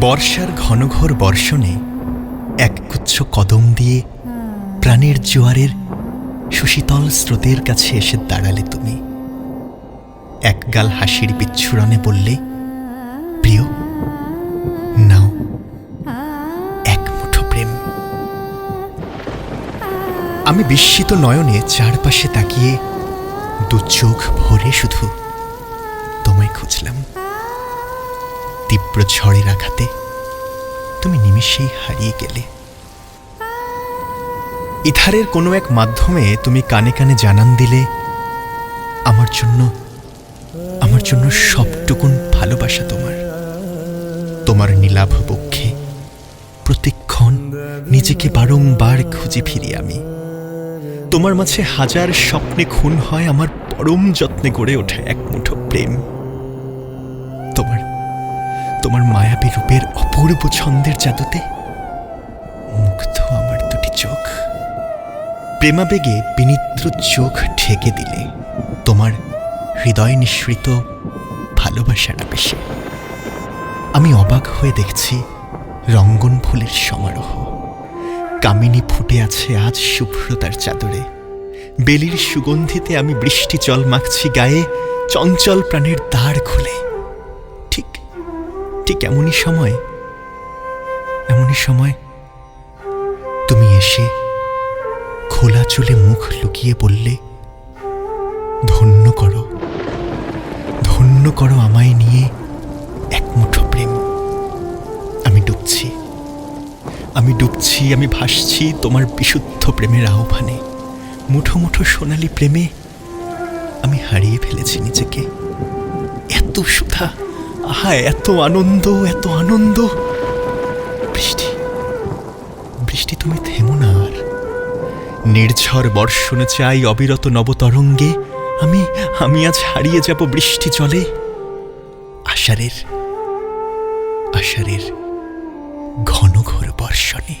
বর্ষার ঘনঘোর বর্ষণে একগুচ্ছ কদম দিয়ে প্রাণের জোয়ারের সুশীতল স্রোতের কাছে এসে দাঁড়ালে তুমি। একগাল হাসির বিচ্ছুরণে বললে, প্রিয়, নাও এক মুঠো প্রেম। আমি বিস্মিত নয়নে চারপাশে তাকিয়ে দু চোখ ভরে শুধু তোমায় খুঁজলাম। তীব্র ঝড়ের আঘাতে তুমি নিমিষেই হারিয়ে গেলে। ইথারের কোনো এক মাধ্যমে তুমি কানে কানে জানান দিলে, আমার জন্য আমার জন্য সবটুকুন ভালোবাসা তোমার। তোমার নীলাভ বক্ষে প্রতিক্ষণ নিজেকে বারংবার খুঁজে ফিরি আমি। তোমার মাঝে হাজার স্বপ্নে খুন হয় আমার পরম যত্নে গড়ে ওঠে এক মুঠো প্রেম। রূপের অপূর্ব ছন্দের জাদুতে মুগ্ধ আমার দুটি চোখ। প্রেমাবেগে বিনিদ্র চোখ ঢেকে দিলে তোমার হৃদয় নিঃসৃত ভালোবাসার আবেশে। আমি অবাক হয়ে দেখছি রঙ্গন ফুলের সমারোহ। কামিনী ফুটে আছে আজ শুভ্রতার চাদরে। বেলির সুগন্ধিতে আমি বৃষ্টি জল মাখছি গায়ে, চঞ্চল প্রাণের দ্বার খুলে। ঠিক ঠিক এমনই সময় এমনই সময় তুমি এসে খোলা চুলে মুখ লুকিয়ে বললে, ধন্য করো ধন্য করো আমায় নিয়ে এক মুঠো প্রেম। আমি ডুবছি আমি ডুবছি, আমি ভাসছি তোমার বিশুদ্ধ প্রেমের আহ্বানে। মুঠো মুঠো সোনালি প্রেমে আমি হারিয়ে ফেলেছি নিজেকে। এত সুধা আহা, এত আনন্দ এত আনন্দ। বৃষ্টি বৃষ্টি, তুমি থেমো না আর। নির্ঝর বর্ষণে চাই অবিরত নবতরঙ্গে। আমি আমি আজ হারিয়ে যাব বৃষ্টি জলে। আষাঢ়ের আষাঢ়ের ঘন ঘোর বর্ষণে।